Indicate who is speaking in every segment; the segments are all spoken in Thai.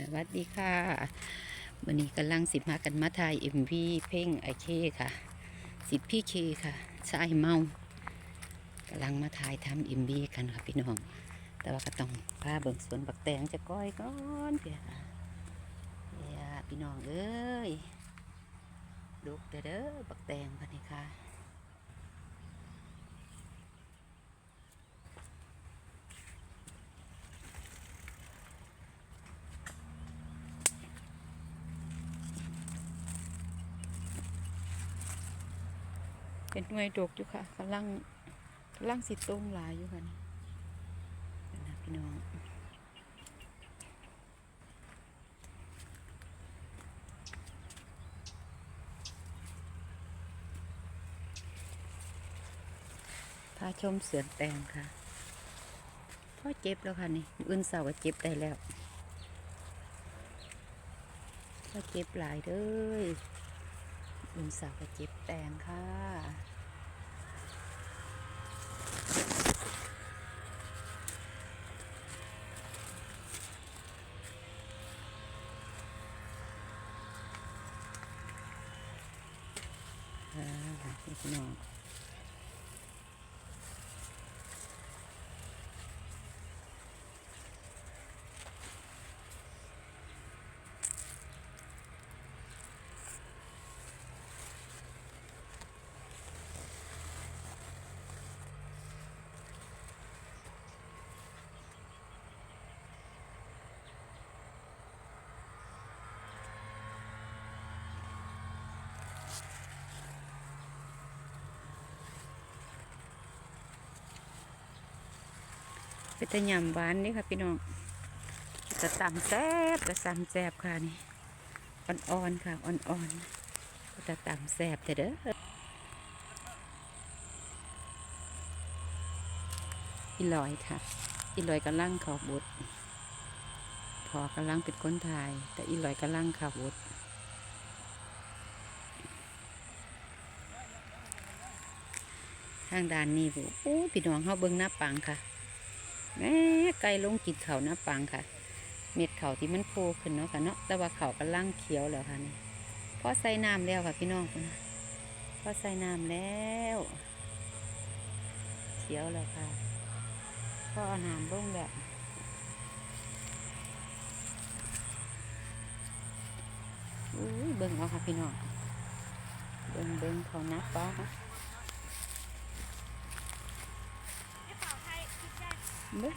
Speaker 1: สวัสดีค่ะวันนี้กำลังสิมากันมาถ่ายเอ็มวีเพลงไอเคค่ะ สิทธิ์พี่เคค่ะชายเมากำลังมาถ่ายทำเอ็มวีกันค่ะพี่น้อง แต่ว่าก็ต้องพาเบิ่งสวนบักแตงจะก้อยก่อนเพี่ยเนี่ยพี่น้องเอ้ยลูกเด้อเด้อบักแตงพันนี้ค่ะ เป็นหน่วยดกอยู่ค่ะกำลังกำลังสิตรงหลายอยู่ค่ะนี่เดี๋ยวนะพี่น้องพาชมเสือนแตงค่ะพ่อเจ็บแล้วค่ะนี่อื่นเสาร์ก็เจ็บได้แล้วพ่อเจ็บหลายเด้อ อุ่นสาวกระจิบแตงค่ะค่ะพี่น้อง เป็นตะยำหวานนี่ค่ะพี่น้องจะตำแซบจะตำแซบค่ะนี่อ่อนๆค่ะอ่อนๆจะตำแซบแต่เด้ออีลอยค่ะ อีลอยกำลังเข่าบดพอกำลังเป็นคนไทยแต่อีลอยกำลังเข่าบดทางด้านนี้บุโอ้พี่น้องเขาเบิ่งหน้าปังค่ะ แม่ไก่ลงกินเขาหน้าปังค่ะ เม็ดเขาที่มันโผล่ขึ้นเนาะค่ะเนาะแต่ว่าเขากำลังเขียวแล้วค่ะนี่พอใส่น้ำแล้วค่ะพี่น้องคนะพอใส่น้ำแล้วเขียวแล้วค่ะพอเอาน้ำลงแบบอุ้ยเบิ่งเอาค่ะพี่น้องเบิ่งเบิ่งเขานับป้าค่ะ เบิ่ง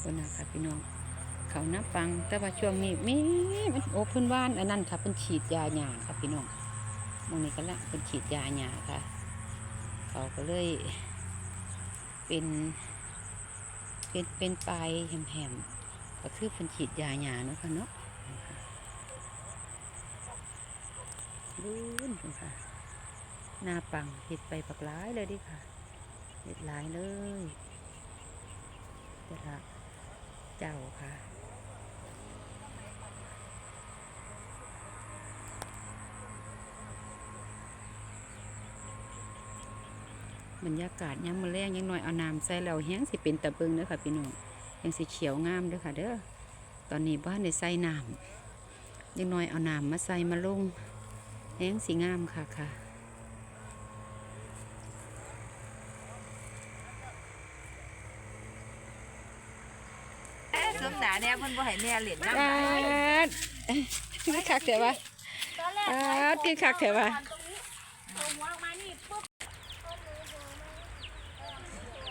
Speaker 1: คนนะค่ะพี่น้อง เขานับฟัง แต่ว่าช่วงนี้มีมันโอเพิ่นว่านอันนั้นค่ะเพิ่นฉีดยาหยาค่ะพี่น้องมองนี้ก็ละเพิ่นฉีดยาหยาค่ะ เขาก็เลย เป็น เป็นเป็นปลายแหมๆก็คือเพิ่นฉีดยาหยาเนาะค่ะเนาะลื่นค่ะ หน้าปังเห็ดไปปักหลายเลยดิค่ะเห็ดหลายเลยแต่ละเจ้าค่ะบรรยากาศยังมาแรงยังหน่อยเอาน้ำใส่แล้วแห้งสิเป็นตะเบิงเด้อค่ะพี่น้องยังสิเขียวงามเด้อค่ะ เด้อตอนนี้บ้านในใส่น้ำยังหน่อยเอาน้ำมาใส่มาลงแห้งสีงามค่ะค่ะ
Speaker 2: เสริมหนาเนี่ยเพิ่นบ่ให้แม่เล่นน้ำ
Speaker 1: ปาดคือคักเถอะวะปาดคือคักเถอะวะ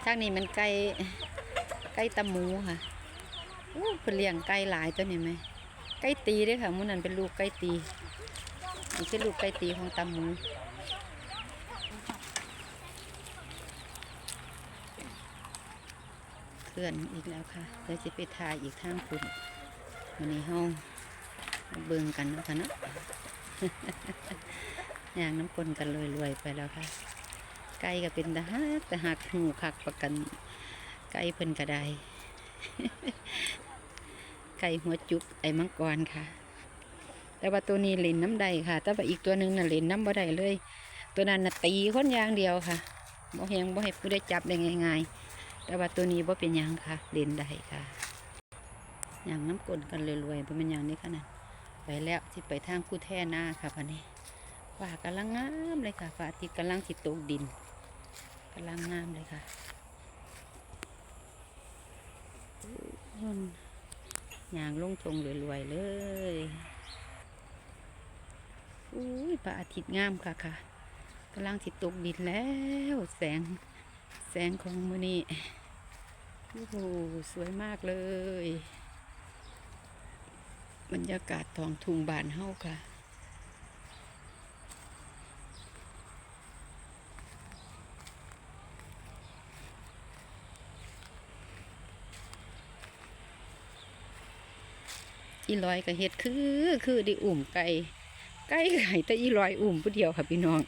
Speaker 1: ทางนี้มันไก่ไก่ตะหมูค่ะอู้เพิ่นเลี้ยงไก่หลายตัวนี่ไหมไก่ตีเด้วยค่ะหมูนั่นเป็นลูกไก่ตีนี่คือลูกไก่ตีของตะหมู เคลื่อนอีกแล้วค่ะเดี๋ยวจะไปทายอีกทางคุณวันนี้เฮามาเบิ่งกันเนาะค่ะเนาะย่างน้ำกลนกันรวยๆไปแล้วค่ะ ไก่ก็เป็นตะหักตะหักหูคักประกัน ไก่เพิ่นก็ได้ไก่หัวจุกไอ้มังกรค่ะ แต่ว่าตัวนี้เล่นน้ำใดค่ะ แต่ว่าอีกตัวหนึ่งน่ะเล่นน้ำบ่ได้เลย ตัวนั้นน่ะตีคนอย่างเดียวค่ะบ่เฮงบ่ให้ผู้ได้จับได้ง่าย ๆ แต่ว่าตัวนี้บ่เป็นยังค่ะเล่นได้ค่ะอย่างน้ำกลนกันรวยๆเป็นหยังนี่ค่ะนั่นไปแล้วที่ไปทางคู่แท่หน้าค่ะพันนี้ฟ้ากำลังงามเลยค่ะฟ้าอาทิตย์กำลังสิดตกดินกำลังงามเลยค่ะนู่นยางลงทงรวยๆเลยอุ้ยพระอาทิตย์งามค่ะค่ะกำลังสิดตกดินแล้ว แสงแสงของมือนี้ อ้โหสวยมากเลย บรรยากาศท้องทุงบานเฮาค่ะ อีลอยก็เฮ็ดคือ คือได้อุ่มไก่ไก่ไก่แต่อีลอยอุ่มผู้เดียวค่ะพี่น้อง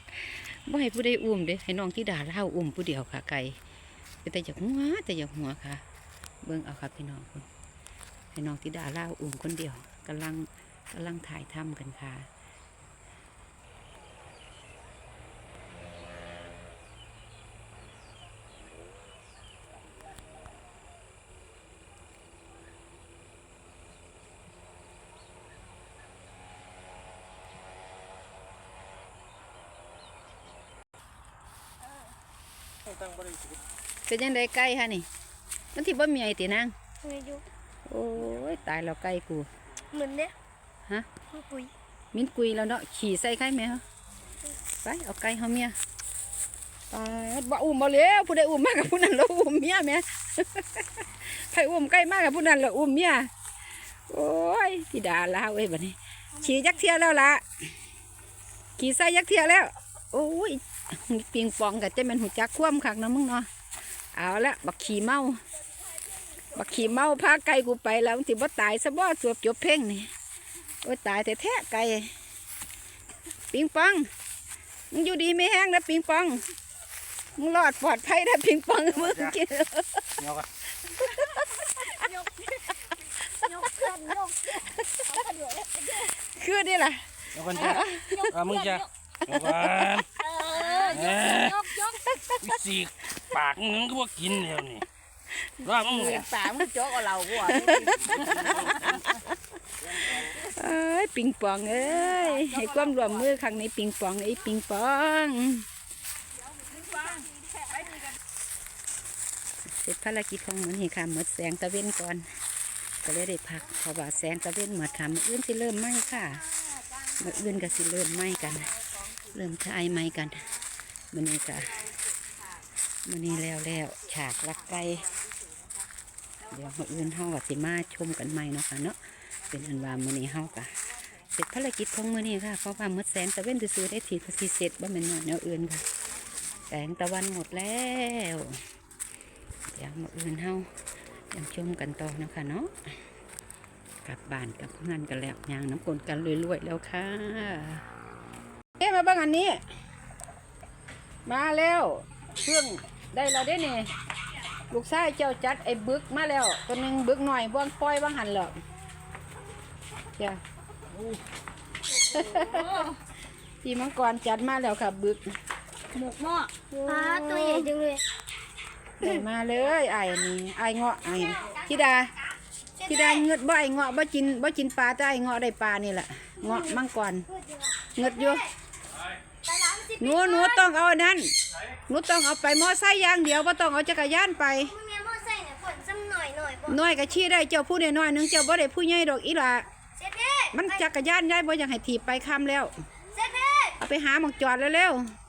Speaker 1: บ่ให้ผู้ใดอุ่มเด้ให้น้องที่ด่าเล่าอุ่มผู้เดียวค่ะไก่ แต่อยากหัวแต่อยากหัวค่ะ เบิ่งเอาค่ะพี่น้องคุณให้น้องที่ดาเล่าอุ่มคนเดียวกำลังกำลังถ่ายทำกันค่ะ
Speaker 3: ตั้งบริสุทธิ์
Speaker 1: เป็นยังไงไก่ฮะนี่มันที่บ่มีไอตินาง
Speaker 4: เงยอยู่
Speaker 1: โอ้ยตายแล้วไก่กู
Speaker 4: เหมือนเนี่ย
Speaker 1: ฮะ
Speaker 4: มันปุย
Speaker 1: มิ้นกุยแล้วเนาะขี่ใส่ไข่ไหมฮะไปเอาไก่เฮาเมียไปบ่อุ้มบ่เลยผู้ใดอุ้มมากกับผู้นั้นแล้วอุ้มเมียแหม่ใครอุ้มไก่มากกับผู้นั้นแล้วอุ้มเมียโอ้ยพี่ดาลาเอ้ยบัดนี้ขี่ยักเทียแล้วล่ะขี่ใส่ยักเทียแล้ว โอ้ยปิงปองกับเจ้าแม่นหูจักคว่ำคักนะมึงเนาะ เอาละบักขี่เมา บักขี่เมาพาไก่กูไปแล้วมันสิบ่ตายซะบ่สวบจบเพ่งนี่โอ้ยตายแต่แท้ๆไก่ปิงปองมึงอยู่ดีไม่แห้งนะปิงปองมึงรอดปลอดภัยนะปิงปองมึงกิน
Speaker 3: เงากัน
Speaker 4: ยกยกกันยกเอากระโดดเลย
Speaker 1: คือนี่ล่ะ
Speaker 3: เงากันจ้ะอะมึงจะเงากัน
Speaker 4: เออยกยกยก
Speaker 3: วิสีก ปากมึงก็ว่ากินเดียวนี่ว่ามึงเนี่ย
Speaker 2: ปากมันโจกเอาเราบ่
Speaker 1: เอ้ยปิงปองเอ้ยให้ความร่วมมือครั้งนี้ปิงปองไอ้ยปิงปองเสร็จภารกิจของมันนี่ค่ะหมดแสงตะเว้นก่อนก็เลยได้พักเพราะว่าแสงตะเว้นหมดค่ะมืออื่นสิเริ่มไหมค่ะมืออื่นก็สิเริ่มไหมกัน เริ่มใช้ไหมกันมันนี้ก็ มันนี้แล้วแล้วฉากลักไก่เดี๋ยวมืออื่นเฮาก็สิมาชมกันใหม่เนาะค่ะเนาะเป็นอันว่ามื้อนี้เฮาก็เสร็จภารกิจของมื้อนี้ค่ะเพราะว่าหมดแสงตะเว้นซื้อได้ทีก็สิเสร็จบ่แม่นว่าแนวอื่นค่ะแสงตะวันหมดแล้ว เดี๋ยวมื้ออื่นเฮายังชมกันต่อเนาะคะเนาะกลับบ้านกลับเงินกันแล้วยางน้ำกลนกันรวยๆแล้วค่ะเอ๊ะมาบ้างอันนี้ มาแล้ว เครื่องได้แล้วเด้เนี่ยลูกชายเจ้าจัดไอ้บึกมาแล้ว ตัวหนึ่งบึกหน่อยบ้างปล่อยบ้างหันเหรอเจ้าพี่มังกรจัดมาแล้วค่ะ บึก
Speaker 4: หมกหม้อปลาตัวใหญ่จังเลย
Speaker 1: ได้มาเลยไอ้อันนี้ไอ้เงาะไอ้ธิดาธิดาเงือดบ่ไอ้เงาะบ่กินบ่กินปลาแต่ไอ้เงาะได้ปลานี่แหละเงาะมังกรเงือดอยู่
Speaker 4: ปลาล้างสิ
Speaker 1: หนูหนูต้องเอาอันนั้นหนูต้องเอาไปมอไซค์อย่างเดียวบ่ต้องเอาจักรยานไป
Speaker 4: มึงเนี่ยหม้อใส่เนี่ยฝนซ้ำหน่อยหน่อยบ่
Speaker 1: น้อยก็ชี้ได้เจ้าผู้น้อยๆหนึงเจ้าบ่ได้ผู้ใหญ่ดอกอีหล่ะ
Speaker 4: เสร็จเพ่
Speaker 1: มันจักรยานยายบ่อยากให้ถีบไปคำแล้ว
Speaker 4: เสร็จเพ่
Speaker 1: เอาไปหาหมองจอดเร็วๆ